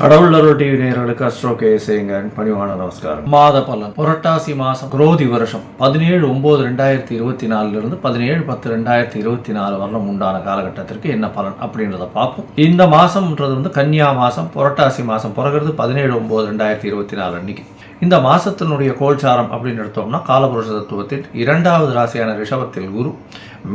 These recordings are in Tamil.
கடவுள் அருள் டிவி நேயர்களுக்கு அஸ்ட்ரோ கேசேங்கன் பணிவான நமஸ்காரம். மாத பலன் புரட்டாசி மாசம் குரோதி வருஷம். பதினேழு ஒன்பது ரெண்டாயிரத்தி இருபத்தி நாலுல இருந்து பதினேழு பத்து ரெண்டாயிரத்தி இருபத்தி நாலு வரலாம் உண்டான காலகட்டத்திற்கு என்ன பலன் அப்படின்றத பார்ப்போம். இந்த மாசம்ன்றது வந்து கன்னியா மாசம் புரட்டாசி மாசம் பிறகுறது பதினேழு ஒன்பது ரெண்டாயிரத்தி இருபத்தி நாலு அன்னைக்கு. இந்த மாசத்தினுடைய கோல்சாரம் அப்படின்னு எடுத்தோம்னா காலபுருஷ தத்துவத்தில் இரண்டாவது ராசியான ரிஷபத்தில் குரு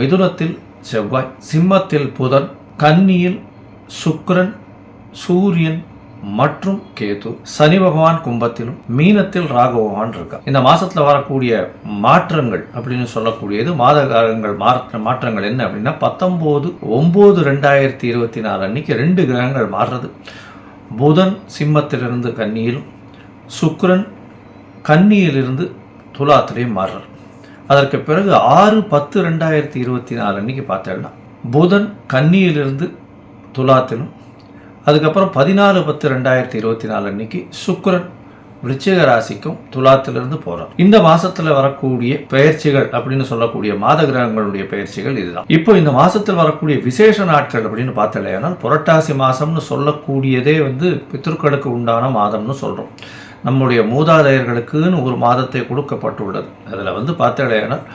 மிதுனத்தில் செவ்வாய் சிம்மத்தில் புதன் கன்னியில் சுக்ரன் சூரியன் மற்றும் கேது சனி பகவான் கும்பத்திலும் மீனத்தில் ராகு பகவான் இருக்கா. இந்த மாசத்துல வரக்கூடிய மாற்றங்கள் அப்படின்னு சொல்லக்கூடியது மாத காலங்கள் மாற்ற மாற்றங்கள் என்ன அப்படின்னா பத்தொம்போது ஒன்பது ரெண்டாயிரத்தி இருபத்தி நாலு அன்னைக்கு ரெண்டு கிரகங்கள் மாறுறது. புதன் சிம்மத்திலிருந்து கன்னியிலும் சுக்ரன் கன்னியிலிருந்து துலாத்திலையும் மாறுறார். அதற்கு பிறகு ஆறு பத்து ரெண்டாயிரத்தி இருபத்தி நாலு அன்னைக்கு பார்த்தேன்னா புதன் கன்னியிலிருந்து துலாத்திலும் அதுக்கப்புறம் பதினாலு பத்து ரெண்டாயிரத்தி இருபத்தி நாலு அன்னைக்கு சுக்கரன் விருச்சிக ராசிக்கும் துலாத்திலிருந்து போறார். இந்த மாசத்துல வரக்கூடிய பயிற்சிகள் அப்படின்னு சொல்லக்கூடிய மாத கிரகங்களுடைய பயிற்சிகள் இதுதான். இப்போ இந்த மாசத்தில் வரக்கூடிய விசேஷ நாட்கள் அப்படின்னு பார்த்தலையானால் புரட்டாசி மாசம்னு சொல்லக்கூடியதே வந்து பித்ருக்களுக்கு உண்டான மாதம்னு சொல்றோம். நம்முடைய மூதாதையர்களுக்குன்னு ஒரு மாதத்தை கொடுக்கப்பட்டுள்ளது. அதில் வந்து பார்த்தலையானால்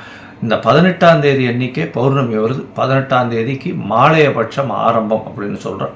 இந்த பதினெட்டாம் தேதி எண்ணிக்கை பௌர்ணமி வருது. பதினெட்டாம் தேதிக்கு மாலையபட்சம் ஆரம்பம் அப்படின்னு சொல்கிறோம்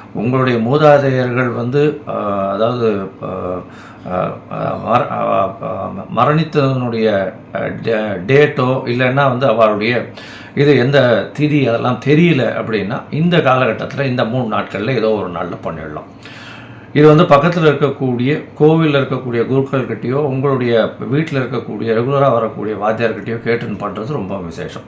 உங்களுடைய மூதாதையர்கள் வந்து அதாவது ஆஹ், மரணித்ததனுடைய டே- டேட்டோ இல்லைன்னா வந்து அவருடைய இது எந்த திதி அதெல்லாம் தெரியல அப்படின்னா இந்த காலகட்டத்தில் இந்த மூணு நாட்களில் ஏதோ ஒரு நாளில் பண்ணிடலாம். இது வந்து பக்கத்தில் இருக்கக்கூடிய கோவிலில் இருக்கக்கூடிய குருக்கள்கிட்டயோ உங்களுடைய வீட்டில் இருக்கக்கூடிய ரெகுலராக வரக்கூடிய வாத்தியார்கிட்டயோ கேட்டுன்னு பண்ணுறது ரொம்ப விசேஷம்.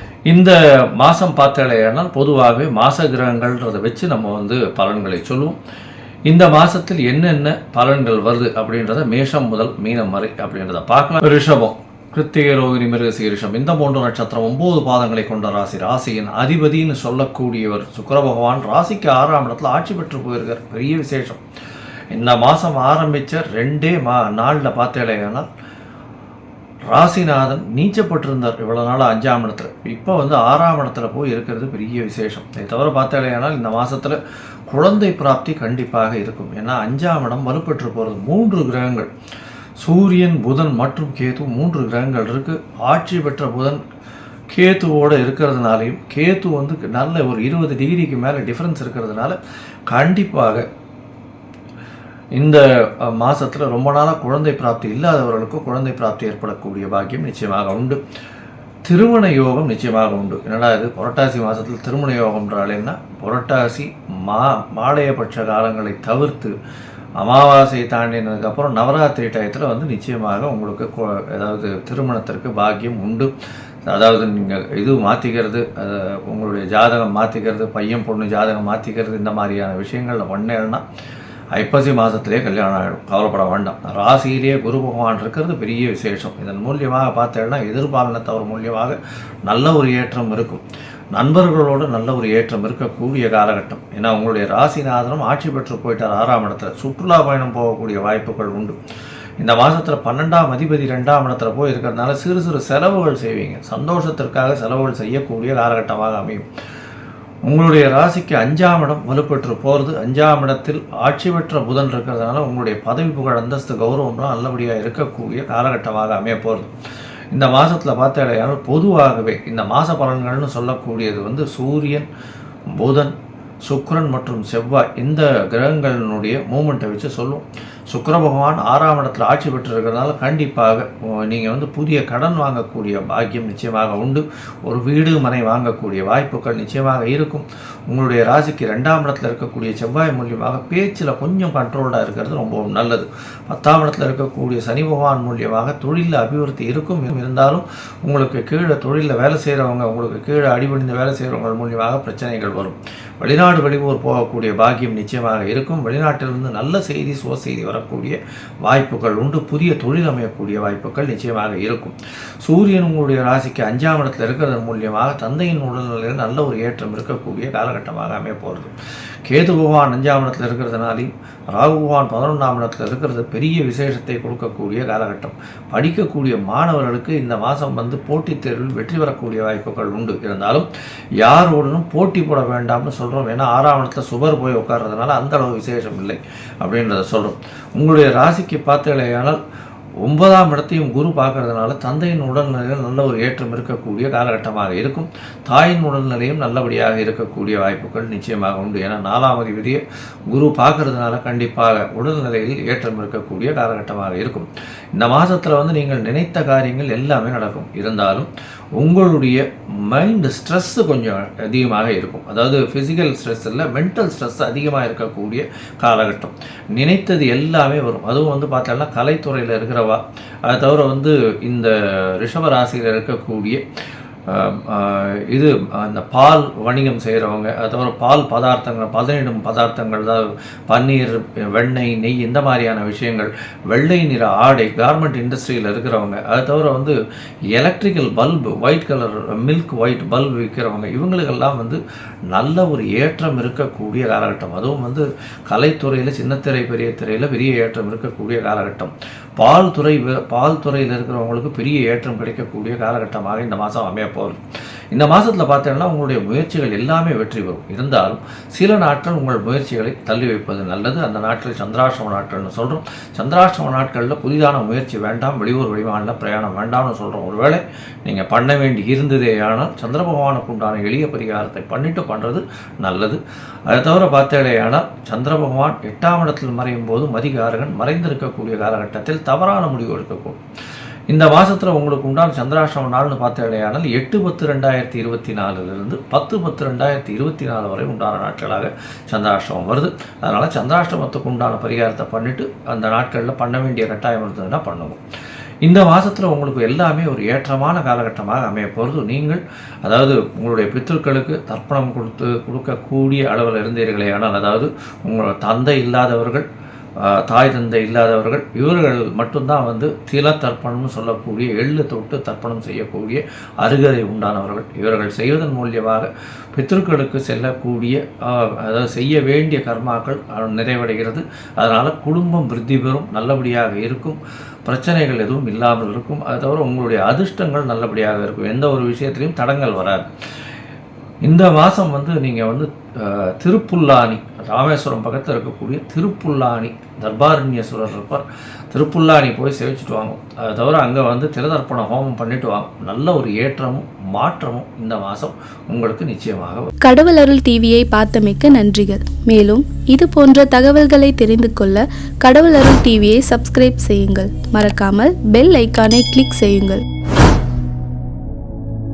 இந்த மாதம் பார்த்தாலேயானால் பொதுவாகவே மாச கிரகங்கள்ன்றதை வச்சு நம்ம வந்து பலன்களை சொல்லுவோம். இந்த மாதத்தில் என்னென்ன பலன்கள் வருது அப்படின்றத மேஷம் முதல் மீனம் வரை அப்படின்றத பார்க்கலாம். ரிஷபம் கிருத்திகை ரோகிணி மிருகசீரிஷம் இந்த மூன்று நட்சத்திரம் ஒன்பது பாதங்களை கொண்ட ராசி. ராசியின் அதிபதின்னு சொல்லக்கூடியவர் சுக்கர பகவான் ராசிக்கு ஆறாம் இடத்துல ஆட்சி பெற்று போயிருக்கார். பெரிய விசேஷம். இந்த மாதம் ஆரம்பித்த ரெண்டே மா நாளில் பார்த்தேன்னா ராசிநாதன் நீச்சப்பட்டிருந்தார். இவ்வளோ நாள் அஞ்சாம் இடத்துல. இப்போ வந்து ஆறாம் இடத்துல போய் இருக்கிறது பெரிய விசேஷம். இதை தவிர பார்த்தாலேயானால் இந்த மாதத்தில் குழந்தை பிராப்தி கண்டிப்பாக இருக்கும். ஏன்னா அஞ்சாம் இடம் வலுப்பெற்று போகிறது மூன்று கிரகங்கள். சூரியன் புதன் மற்றும் கேது மூன்று கிரகங்கள் இருக்குது ஆட்சி பெற்ற புதன் கேத்துவோடு இருக்கிறதுனாலையும் கேத்து வந்து நல்ல ஒரு இருபது டிகிரிக்கு மேலே டிஃப்ரென்ஸ் இருக்கிறதுனால கண்டிப்பாக இந்த மாதத்தில் ரொம்ப நாளாக குழந்தை பிராப்தி இல்லாதவர்களுக்கும் குழந்தை பிராப்தி ஏற்படக்கூடிய பாக்கியம் நிச்சயமாக உண்டு. திருமண யோகம் நிச்சயமாக உண்டு. என்னடா இது? புரட்டாசி மாதத்தில் திருமண யோகம்ன்றாலேன்னா புரட்டாசி மா மாலையபட்ச காலங்களை தவிர்த்து அமாவாசையை தாண்டினதுக்கப்புறம் நவராத்திரி டயத்தில் வந்து நிச்சயமாக உங்களுக்கு ஏதாவது திருமணத்திற்கு பாக்கியம் உண்டு. அதாவது நீங்கள் இது மாற்றிக்கிறது உங்களுடைய ஜாதகம் மாற்றிக்கிறது பையன் பொண்ணு ஜாதகம் மாற்றிக்கிறது இந்த மாதிரியான விஷயங்களில் பண்ணேன்னா ஐப்பசி மாதத்திலே கல்யாணம் ஆகிடும் கவலைப்பட வேண்டாம். ராசியிலேயே குரு பகவான் இருக்கிறது பெரிய விசேஷம். இதன் மூலியமாக பார்த்தேன்னா எதிர்பாலனத்தவர் மூலியமாக நல்ல ஒரு ஏற்றம் இருக்கும். நண்பர்களோடு நல்ல ஒரு ஏற்றம் இருக்கக்கூடிய காலகட்டம். ஏன்னா உங்களுடைய ராசிநாதனும் ஆட்சி பெற்று போயிட்டார் ஆறாம் இடத்துல. சுற்றுலா பயணம் போகக்கூடிய வாய்ப்புகள் உண்டு. இந்த மாதத்தில் பன்னெண்டாம் அதிபதி ரெண்டாம் இடத்துல போய் இருக்கிறதுனால சிறு சிறு செலவுகள் செய்வீங்க. சந்தோஷத்திற்காக செலவுகள் செய்யக்கூடிய காலகட்டமாக அமையும். உங்களுடைய ராசிக்கு அஞ்சாம் இடம் வலுப்பெற்று போகிறது அஞ்சாம் இடத்தில் ஆட்சி பெற்ற புதன் இருக்கிறதுனால உங்களுடைய பதவி புகழ் அந்தஸ்து கௌரவம்லாம் நல்லபடியாக இருக்கக்கூடிய காலகட்டமாக அமைய போகிறது இந்த மாதத்தில் பார்த்தாலேயானால் பொதுவாகவே இந்த மாத பலன்கள்னு சொல்லக்கூடியது வந்து சூரியன் புதன் சுக்ரன் மற்றும் செவ்வாய் இந்த கிரகங்களினுடைய மூமெண்ட்டை வச்சு சொல்லுவோம் சுக்கர பகவான் ஆறாம் இடத்துல ஆட்சி பெற்றிருக்கிறதுனால கண்டிப்பாக நீங்கள் வந்து புதிய கடன் வாங்கக்கூடிய பாக்கியம் நிச்சயமாக உண்டு. ஒரு வீடு மனை வாங்கக்கூடிய வாய்ப்புகள் நிச்சயமாக இருக்கும். உங்களுடைய ராசிக்கு ரெண்டாம் இடத்துல இருக்கக்கூடிய செவ்வாய் மூலியமாக பேச்சில் கொஞ்சம் கண்ட்ரோல்டாக இருக்கிறது ரொம்பவும் நல்லது. பத்தாம் இடத்துல இருக்கக்கூடிய சனி பகவான் மூலியமாக தொழிலில் அபிவிருத்தி இருக்கும் இருந்தாலும் உங்களுக்கு கீழே தொழிலில் வேலை செய்கிறவங்க உங்களுக்கு கீழே அடிபடிந்து வேலை செய்கிறவங்க மூலியமாக பிரச்சனைகள் வரும். வெளிநாடு வெளியூர் போகக்கூடிய பாக்கியம் நிச்சயமாக இருக்கும். வெளிநாட்டிலிருந்து நல்ல செய்தி சுவ செய்தி வரக்கூடிய வாய்ப்புகள் உண்டு. புதிய தொழில் அமையக்கூடிய வாய்ப்புகள் நிச்சயமாக இருக்கும். சூரியன் உங்களுடைய ராசிக்கு அஞ்சாம் இடத்தில் இருக்கிறதன் மூலியமாக தந்தையின் உடல்நிலையில் நல்ல ஒரு ஏற்றம் இருக்கக்கூடிய காலகட்டமாக அமைய போகிறது கேது பகவான் அஞ்சாம் இடத்தில் இருக்கிறதுனாலையும் ராகு பகவான் பதினொன்றாம் இடத்தில் இருக்கிறது பெரிய விசேஷத்தை கொடுக்கக்கூடிய காலகட்டம். படிக்கக்கூடிய மாணவர்களுக்கு இந்த மாதம் வந்து போட்டித் தேர்வில் வெற்றி பெறக்கூடிய வாய்ப்புகள் உண்டு. இருந்தாலும் யாரோடனும் போட்டி போட வேண்டாம்னு சொல்கிறோம் ஏன்னா ஆறாம் இடத்துல சுபர் போய் உட்கார்றதுனால அந்த அளவு விசேஷம் இல்லை அப்படின்றத சொல்கிறோம் உங்களுடைய ராசிக்கு பார்த்தீங்களேயானால் ஒன்பதாம் இடத்தையும் குரு பார்க்கறதுனால தந்தையின் உடல்நிலையில் நல்ல ஒரு ஏற்றம் இருக்கக்கூடிய காலகட்டமாக இருக்கும். தாயின் உடல்நிலையும் நல்லபடியாக இருக்கக்கூடிய வாய்ப்புகள் நிச்சயமாக உண்டு. ஏன்னா நாலாம் அதிபதியை குரு பார்க்கறதுனால கண்டிப்பாக உடல்நிலையில் ஏற்றம் இருக்கக்கூடிய காலகட்டமாக இருக்கும். இந்த மாதத்தில் வந்து நீங்கள் நினைத்த காரியங்கள் எல்லாமே நடக்கும். இருந்தாலும் உங்களுடைய மைண்டு ஸ்ட்ரெஸ்ஸு கொஞ்சம் அதிகமாக இருக்கும். அதாவது ஃபிசிக்கல் ஸ்ட்ரெஸ் இல்லை மென்டல் ஸ்ட்ரெஸ் அதிகமாக இருக்கக்கூடிய காலகட்டம். நினைத்தது எல்லாமே வரும். அதுவும் வந்து பார்த்தோம்னா கலைத்துறையில் இருக்கிற இருக்கிறவா அதை தவிர வந்து இந்த ரிஷப ராசியில் இருக்கக்கூடிய இது அந்த பால் வணிகம் செய்கிறவங்க அது தவிர பால் பதார்த்தங்கள் பதனிடும் பதார்த்தங்கள் தான் பன்னீர் வெண்ணெய் நெய் இந்த மாதிரியான விஷயங்கள் வெள்ளை நிற ஆடை கார்மெண்ட் இண்டஸ்ட்ரியில் இருக்கிறவங்க அது தவிர வந்து electrical bulb white colour milk white bulb விற்கிறவங்க இவங்களுக்கெல்லாம் வந்து நல்ல ஒரு ஏற்றம் இருக்கக்கூடிய காலகட்டம். அதுவும் வந்து கலைத்துறையில் சின்னத்திரை பெரிய திரையில் பெரிய ஏற்றம் இருக்கக்கூடிய காலகட்டம். பால் துறை பால் துறையில் இருக்கிறவங்களுக்கு பெரிய ஏற்றம் கிடைக்கக்கூடிய காலகட்டமாக இந்த மாதம் அமைய போகிறது இந்த மாதத்தில் பார்த்தீங்கன்னா உங்களுடைய முயற்சிகள் எல்லாமே வெற்றி பெறும். இருந்தாலும் சில நாட்கள் உங்கள் முயற்சிகளை தள்ளி வைப்பது நல்லது. அந்த நாட்கள் சந்திராஷ்டம நாட்கள்னு சொல்கிறோம் சந்திராஷ்டம நாட்களில் புதிதான முயற்சி வேண்டாம். வெளியூர் வெளிமாநில பிரயாணம் வேண்டாம்னு சொல்கிறோம் ஒருவேளை நீங்கள் பண்ண வேண்டி இருந்ததே ஆனால் சந்திர பகவானுக்கு உண்டான எளிய பரிகாரத்தை பண்ணிட்டு பண்ணுறது நல்லது. அதை தவிர பார்த்தேடையானால் சந்திர பகவான் எட்டாம் இடத்தில் மறையும் போது மதிகாரகன் மறைந்திருக்கக்கூடிய காலகட்டத்தில் தவறான முடிவு எடுக்கக்கூடும். இந்த மாதத்தில் உங்களுக்கு உண்டான சந்திராஷ்டம நாள்னு பார்த்தீங்களேயானால் எட்டு பத்து ரெண்டாயிரத்தி இருபத்தி நாலுலேருந்து பத்து பத்து ரெண்டாயிரத்தி இருபத்தி நாலு வரை உண்டான நாட்களாக சந்திராஷ்டமம் வருது. அதனால் சந்திராஷ்டமத்துக்கு உண்டான பரிகாரத்தை பண்ணிவிட்டு அந்த நாட்களில் பண்ண வேண்டிய கட்டாயம் இருந்ததுன்னா பண்ணுவோம். இந்த மாதத்தில் உங்களுக்கு எல்லாமே ஒரு ஏற்றமான காலகட்டமாக அமைய போகிறது நீங்கள் அதாவது உங்களுடைய பித்தர்களுக்கு தர்ப்பணம் கொடுத்து கொடுக்கக்கூடிய அளவில் இருந்தீர்களே ஆனால் அதாவது உங்களோட தந்தை இல்லாதவர்கள் தாய் தந்தை இல்லாதவர்கள் இவர்கள் மட்டும்தான் வந்து தில தர்ப்பணம்னு சொல்லக்கூடிய எள்ளு தொட்டு தர்ப்பணம் செய்யக்கூடிய அருகதை உண்டானவர்கள். இவர்கள் செய்வதன் மூலியமாக பித்ருக்களுக்கு செல்லக்கூடிய அதாவது செய்ய வேண்டிய கர்மாக்கள் நிறைவடைகிறது. அதனால் குடும்பம் விருத்தி பெறும் நல்லபடியாக இருக்கும். பிரச்சனைகள் எதுவும் இல்லாமல் இருக்கும். அது தவிர உங்களுடைய அதிர்ஷ்டங்கள் நல்லபடியாக இருக்கும். எந்த ஒரு விஷயத்திலையும் தடங்கள் வராது. இந்த மாதம் வந்து நீங்கள் வந்து திருப்புல்லானி ராமேஸ்வரம் பக்கத்தில் இருக்கக்கூடிய திருப்புல்லானி தர்பாரண்யேஸ்வரர் இருப்பார். திருப்புல்லானி போய் சேவிச்சுட்டு வாங்க. அதை தவிர அங்கே வந்து திருதர்ப்பண ஹோமம் பண்ணிட்டு வாங்க. நல்ல ஒரு ஏற்றமும் மாற்றமும் இந்த மாதம் உங்களுக்கு நிச்சயமாக கடவுள் அருள் டிவியை பார்த்தமைக்கு நன்றிகள். மேலும் இது போன்ற தகவல்களை தெரிந்து கொள்ள கடவுள் அருள் டிவியை சப்ஸ்கிரைப் செய்யுங்கள். மறக்காமல் பெல் ஐக்கானை கிளிக் செய்யுங்கள்.